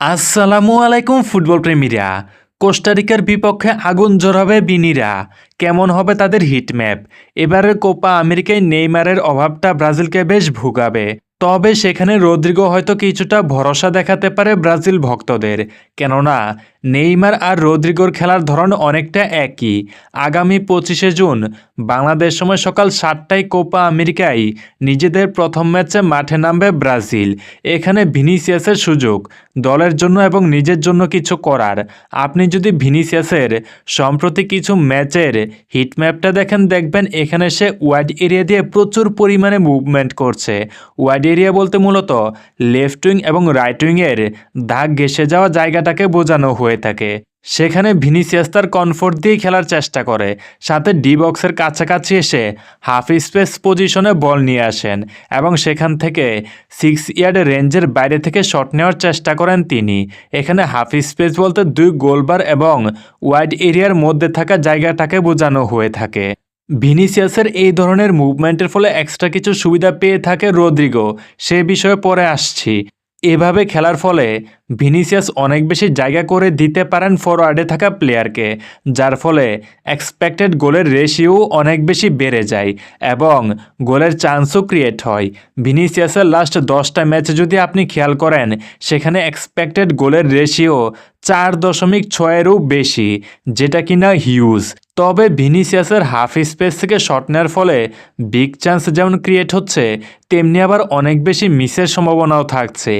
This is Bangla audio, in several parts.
আসসালামু আলাইকুম, ফুটবল প্রেমীরা। কোস্টারিকার বিপক্ষে আগুন জড়াবে বিনিরা। কেমন হবে তাদের হিটম্যাপ এবারের কোপা আমেরিকায় নেইমারের অভাবটা ব্রাজিলকে বেশ ভুগাবে। তবে সেখানে রদ্রিগো হয়তো কিছুটা ভরসা দেখাতে পারে ব্রাজিল ভক্তদের। কেননা নেইমার আর রদ্রিগোর খেলার ধরন অনেকটা একই। আগামী পঁচিশে জুন বাংলাদেশ সময় সকাল সাতটায় কোপা আমেরিকায় নিজেদের প্রথম ম্যাচে মাঠে নামবে ব্রাজিল। এখানে ভিনিসিয়াসের সুযোগ, দলের জন্য এবং নিজের জন্য কিছু করার। আপনি যদি ভিনিসিয়াসের সম্প্রতি কিছু ম্যাচের হিটম্যাপটা দেখেন, দেখবেন এখানে সে ওয়াইড এরিয়া দিয়ে প্রচুর পরিমাণে মুভমেন্ট করছে। ওয়াইড এরিয়া বলতে মূলত লেফট উইং এবং রাইট উইংয়ের দাগ ঘেসে যাওয়া জায়গাটাকে বোঝানো হয়ে থাকে। সেখানে ভিনিসিয়াস তার কমফোর্ট দিয়ে খেলার চেষ্টা করে। সাথে ডি বক্সের কাছাকাছি এসে হাফ স্পেস পজিশনে বল নিয়ে আসেন এবং সেখান থেকে সিক্স ইয়ার্ড রেঞ্জের বাইরে থেকে শট নেওয়ার চেষ্টা করেন তিনি। এখানে হাফ স্পেস বলতে দুই গোলবার এবং ওয়াইড এরিয়ার মধ্যে থাকা জায়গাটাকে বোঝানো হয়ে থাকে। ভিনিসিয়াসের এই ধরনের মুভমেন্টের ফলে এক্সট্রা কিছু সুবিধা পেয়ে থাকে রদ্রিগো। সে বিষয়ে পরে আসছি। এভাবে খেলার ফলে ভিনিসিয়াস অনেক বেশি জায়গা করে দিতে পারেন ফরওয়ার্ডে থাকা প্লেয়ারকে যার ফলে এক্সপেক্টেড গোলের রেশিও অনেক বেশি বেড়ে যায় এবং গোলের চান্সও ক্রিয়েট হয়। ভিনিসিয়াসের লাস্ট দশটা ম্যাচে যদি আপনি খেয়াল করেন, সেখানে এক্সপেক্টেড গোলের রেশিও চার দশমিক ছয়েরও বেশি, যেটা কিনা হিউজ তবে ভিনিসিয়াসের হাফ স্পেস থেকে শট নেওয়ার ফলে বিগ চান্স যেমন ক্রিয়েট হচ্ছে, তেমনি আবার অনেক বেশি মিসের সম্ভাবনাও থাকছে।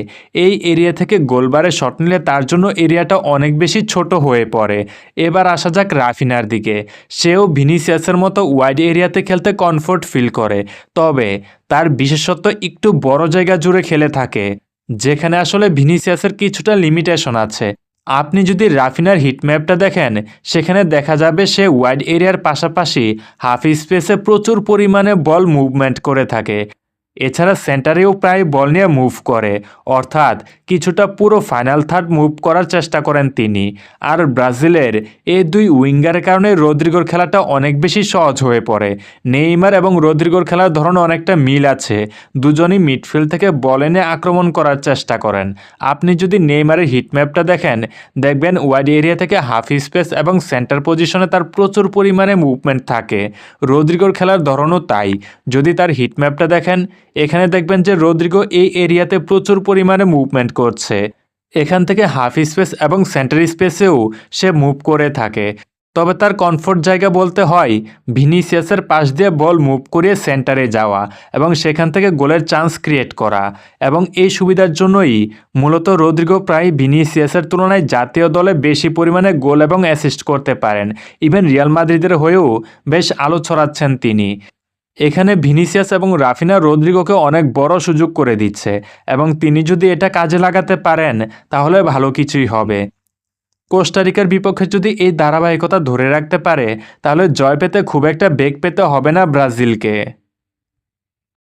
এই এরিয়া থেকে গোলবারে শট নিলে তার জন্য এরিয়াটা অনেক বেশি ছোট হয়ে পড়ে। এবার আসা যাক রাফিনার দিকে। সেও ভিনিসিয়াসের মতো ওয়াইড এরিয়াতে খেলতে কমফোর্ট ফিল করে। তবে তার বিশেষত্ব একটু বড় জায়গা জুড়ে খেলে থাকে, যেখানে আসলে ভিনিসিয়াসের কিছুটা লিমিটেশন আছে। আপনি যদি রাফিনার হিটম্যাপটা দেখেন, সেখানে দেখা যাবে সে ওয়াইড এরিয়ার পাশাপাশি হাফ স্পেসে প্রচুর পরিমাণে বল মুভমেন্ট করে থাকে। এছাড়া সেন্টারেও প্রায় বল নিয়ে মুভ করে। অর্থাৎ কিছুটা পুরো ফাইনাল থার্ড মুভ করার চেষ্টা করেন তিনি। আর ব্রাজিলের এই দুই উইঙ্গারের কারণে রদ্রিগোর খেলাটা অনেক বেশি সহজ হয়ে পড়ে। নেইমার এবং রদ্রিগোর খেলার ধরন অনেকটা মিল আছে। দুজনই মিডফিল্ড থেকে বল এনে আক্রমণ করার চেষ্টা করেন। আপনি যদি নেইমারের হিটম্যাপটা দেখেন, দেখবেন ওয়াইড এরিয়া থেকে হাফ স্পেস এবং সেন্টার পজিশনে তার প্রচুর পরিমাণে মুভমেন্ট থাকে। রদ্রিগোর খেলার ধরনও তাই। যদি তার হিটম্যাপটা দেখেন এখানে দেখবেন যে রদ্রিগো এই এরিয়াতে প্রচুর পরিমাণে মুভমেন্ট করছে। এখান থেকে হাফ স্পেস এবং সেন্টার স্পেসেও সে মুভ করে থাকে। তবে তার কমফোর্ট জায়গা বলতে হয়, ভিনিসিয়াসের পাশ দিয়ে বল মুভ করিয়ে সেন্টারে যাওয়া এবং সেখান থেকে গোলের চান্স ক্রিয়েট করা। এবং এই সুবিধার জন্যই মূলত রদ্রিগো প্রায় ভিনিসিয়াসের তুলনায় জাতীয় দলে বেশি পরিমাণে গোল এবং অ্যাসিস্ট করতে পারেন। ইভেন রিয়াল মাদ্রিদের হয়েও বেশ আলো ছড়াচ্ছেন তিনি। এখানে ভিনিসিয়াস এবং রাফিনা রদ্রিগোকে অনেক বড় সুযোগ করে দিচ্ছে এবং তিনি যদি এটা কাজে লাগাতে পারেন, তাহলে ভালো কিছুই হবে। কোস্টারিকার বিপক্ষে যদি এই ধারাবাহিকতা ধরে রাখতে পারে, তাহলে জয় পেতে খুব একটা বেগ পেতে হবে না ব্রাজিলকে।